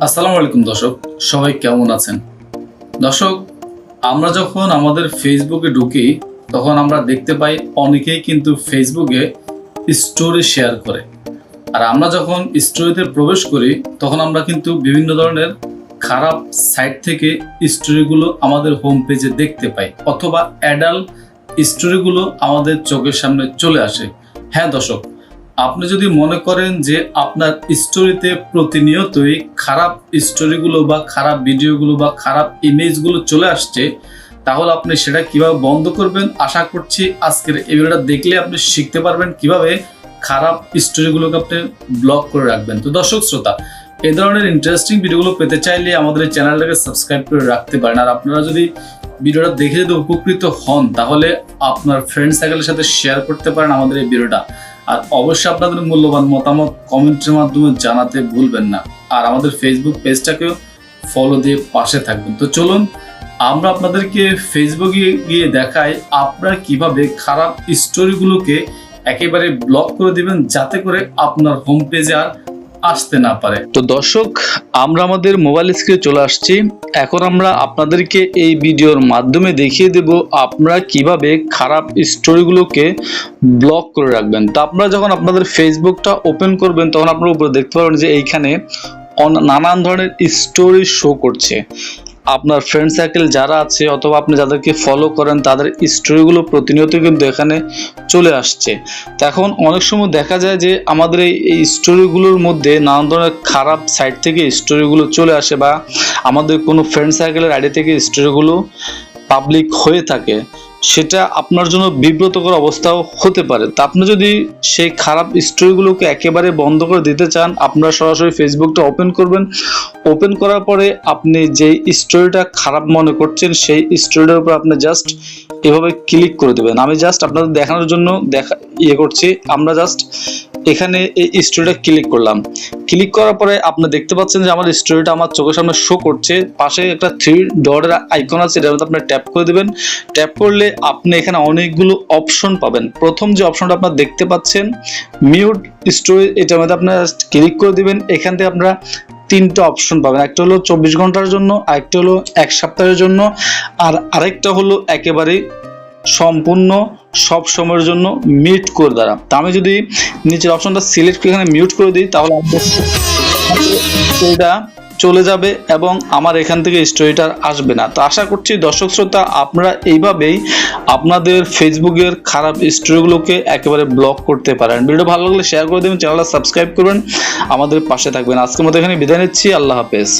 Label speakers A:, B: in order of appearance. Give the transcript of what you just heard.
A: আসসালামু আলাইকুম, দর্শক। সবাই কেমন আছেন? দর্শক, আমরা যখন আমাদের ফেসবুকে ঢুকি, তখন আমরা দেখতে পাই অনেকেই কিন্তু ফেসবুকে স্টোরি শেয়ার করে। আর আমরা যখন স্টোরিতে প্রবেশ করি, তখন আমরা কিন্তু বিভিন্ন ধরনের খারাপ সাইট থেকে স্টোরিগুলো আমাদের হোম পেজে দেখতে পাই, অথবা অ্যাডাল্ট স্টোরিগুলো আমাদের চোখের সামনে চলে আসে। হ্যাঁ দর্শক আপনি যদি মনে করেন যে আপনার স্টোরিতে প্রতিনিয়তই খারাপ স্টোরিগুলো বা খারাপ ভিডিওগুলো বা খারাপ ইমেজগুলো চলে আসছে, তাহলে আপনি সেটা কীভাবে বন্ধ করবেন? আশা করছি আজকের এই ভিডিওটা দেখলে আপনি শিখতে পারবেন কীভাবে খারাপ স্টোরিগুলোকে আপনি ব্লক করে রাখবেন। তো দর্শক শ্রোতা এই ধরনের ইন্টারেস্টিং ভিডিওগুলো পেতে চাইলে আমাদের এই চ্যানেলটাকে সাবস্ক্রাইব করে রাখতে পারেন। আর আপনারা যদি ভিডিওটা দেখে যদি উপকৃত হন, তাহলে আপনার ফ্রেন্ড সার্কেলের সাথে শেয়ার করতে পারেন আমাদের এই ভিডিওটা আর অবশ্যই আপনাদের মূল্যবান মতামত কমেন্টের মাধ্যমে জানাতে ভুলবেন না। আর আমাদের ফেসবুক পেজটাকেও ফলো দিয়ে পাশে থাকবেন। তো চলুন, আমরা আপনাদেরকে ফেসবুকে গিয়ে দেখাই আপনারা কীভাবে খারাপ স্টোরিগুলোকে একেবারে ব্লক করে দিবেন, যাতে করে আপনার হোম পেজে আর আসতে না পারে। তো দর্শক, আমরা আমাদের মোবাইল স্ক্রিনে চলে আসছি। এখন আমরা আপনাদেরকে এই ভিডিওর মাধ্যমে দেখিয়ে দেব আপনারা কীভাবে খারাপ স্টোরিগুলোকে ব্লক করে রাখবেন। তো আপনারা যখন আপনাদের ফেসবুকটা ওপেন করবেন, তখন আপনারা উপরে দেখতে পারবেন যে এইখানে নানান ধরনের স্টোরি শো করছে। আপনার ফ্রেন্ড সার্কেল যারা আছে অথবা আপনি যাদেরকে ফলো করেন, তাদের স্টোরিগুলো প্রতিনিয়ত কিন্তু এখানে চলে আসছে। এখন অনেক সময় দেখা যায় যে আমাদের এই এই স্টোরিগুলোর মধ্যে নানান ধরনের খারাপ সাইড থেকে স্টোরিগুলো চলে আসে বা আমাদের কোনো ফ্রেন্ড সার্কেলের আইডি থেকে স্টোরিগুলো পাবলিক হয়ে থাকে। সেটা আপনার জন্য বিব্রতকর অবস্থাও হতে পারে। তা আপনি যদি সেই খারাপ স্টোরিগুলোকে একেবারে বন্ধ করে দিতে চান, আপনারা সরাসরি ফেসবুকটা ওপেন করবেন। ওপেন করার পরে আপনি যেই স্টোরিটা খারাপ মনে করছেন, সেই স্টোরিটার উপর আপনি জাস্ট এভাবে ক্লিক করে দেবেন। আমি জাস্ট আপনাদের দেখানোর জন্য দেখা ইয়ে করছি। আমরা জাস্ট এখানে এই স্টোরিটা ক্লিক করলাম। ক্লিক করার পরে আপনি দেখতে পাচ্ছেন যে আমার স্টোরিটা আমার চোখের সামনে শো করছে। পাশে একটা থ্রি ডটের আইকন আছে মধ্যে আপনি ট্যাপ করে দেবেন। ট্যাপ করলে আপনি এখানে অনেকগুলো অপশন পাবেন। প্রথম যে অপশনটা আপনারা দেখতে পাচ্ছেন মিউট স্টোরি এটার মধ্যে আপনারা ক্লিক করে দিবেন। এখান থেকে আপনারা তিনটা অপশন পাবেন। একটা হলো চব্বিশ ঘণ্টার জন্য, আরেকটা হলো এক সপ্তাহের জন্য, আর আরেকটা হলো একেবারে সম্পূর্ণ সব সময়ের জন্য মিউট করে দ্বারা তা আমি যদি নিচের অপশনটা সিলেক্ট করে এখানে মিউট করে দিই, তাহলে স্টোরিটা চলে যাবে এবং আমার এখান থেকে স্টোরিটা আসবে না। তো আশা করছি দর্শক শ্রোতা, আপনারা এইভাবেই আপনাদের ফেসবুকের খারাপ স্টোরিগুলোকে একেবারে ব্লক করতে পারেন। ভিডিও ভালো লাগলে শেয়ার করে দেবেন চ্যানেলটা সাবস্ক্রাইব করবেন, আমাদের পাশে থাকবেন। আজকের মতো এখানে বিদায় নিচ্ছি, আল্লাহ হাফেজ।